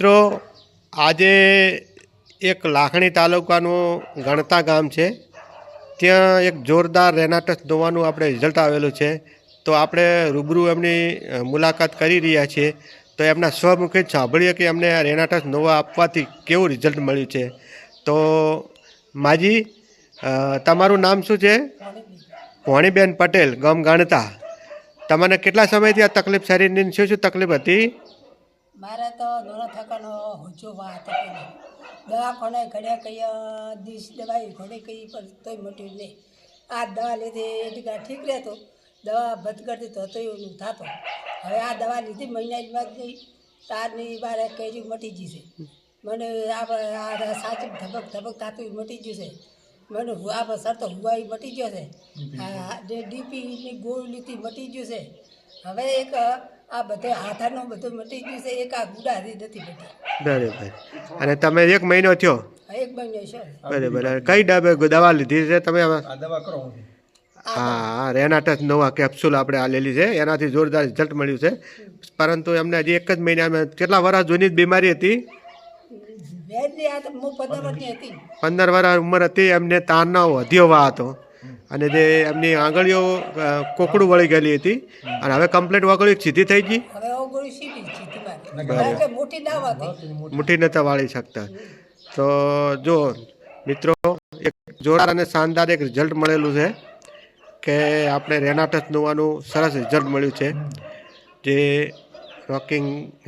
મિત્રો, આજે એક લાખણી તાલુકાનું ગણતા ગામ છે. ત્યાં એક જોરદાર રેનાટસ દવાનું આપણે રિઝલ્ટ આવેલું છે. તો આપણે રૂબરૂ એમની મુલાકાત કરી રહ્યા છીએ. તો એમના સ્વમુખે સાંભળીએ કે એમને આ રેનાટસ નોવા આપવાથી કેવું રિઝલ્ટ મળ્યું છે. તો માજી તમારું નામ શું છે? ભોણીબેન પટેલ, ગામ ગણતા. તમને કેટલા સમયથી આ તકલીફ શરીરની શું શું તકલીફ હતી? મારે તો દોનો થકાનો હોજો વાત હતી દવાખાને ઘડે કઈ દીશ દવાઈ ઘડે કઈ પણ તોય મટ્યું નહીં. આ દવા લીધી એટલે કાંઈ ઠીક રહેતો. દવા બંધ કરતી તો તોય ઓલું થતો. હવે આ દવા લીધી મહિના જ તારની બારે કેરી મટી જશે મને આ સાચું ધબક ધબક થતું મટી ગયું છે. મને આ સર તો હુવાઈ મટી ગયો છે. આ જે ડીપીની ગોળ લીધી મટી ગયું છે. હવે એક આ બધે હાથાનું બધું મટી ગયું છે એક આ ગુડાથી નથી મટી બરાબર અને તમે એક મહિનો થયો? એક મહિનો છે. બરાબર. કઈ ડાબે દવા લીધી છે તમે દવા કરો હા. હા રેનાટસ નવા કેપ્સ્યુલ આપણે આ લેલી છે. એનાથી જોરદાર રિઝલ્ટ મળ્યું છે. પરંતુ એમને હજી એક જ મહિનામાં કેટલા વર્ષ જૂની જ બીમારી હતી? બેનની આ તો હું પંદર હતી. પંદર વર્ષ ઉંમર હતી એમને તાનનો વધ્યો વા હતો. અને જે એમની આંગળીઓ કોકડું વળી ગયેલી હતી. અને હવે કમ્પ્લેન્ટ વાગળી સીધી થઈ ગઈ. મોટી મુઠ્ઠી નતા વાળી શકતા. તો જો મિત્રો એક જોરદાર અને શાનદાર એક રિઝલ્ટ મળેલું છે કે આપણે રેનાટસ નોવાનું સરસ રિઝલ્ટ મળ્યું છે. જે રોકિંગ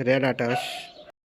રેનાટસ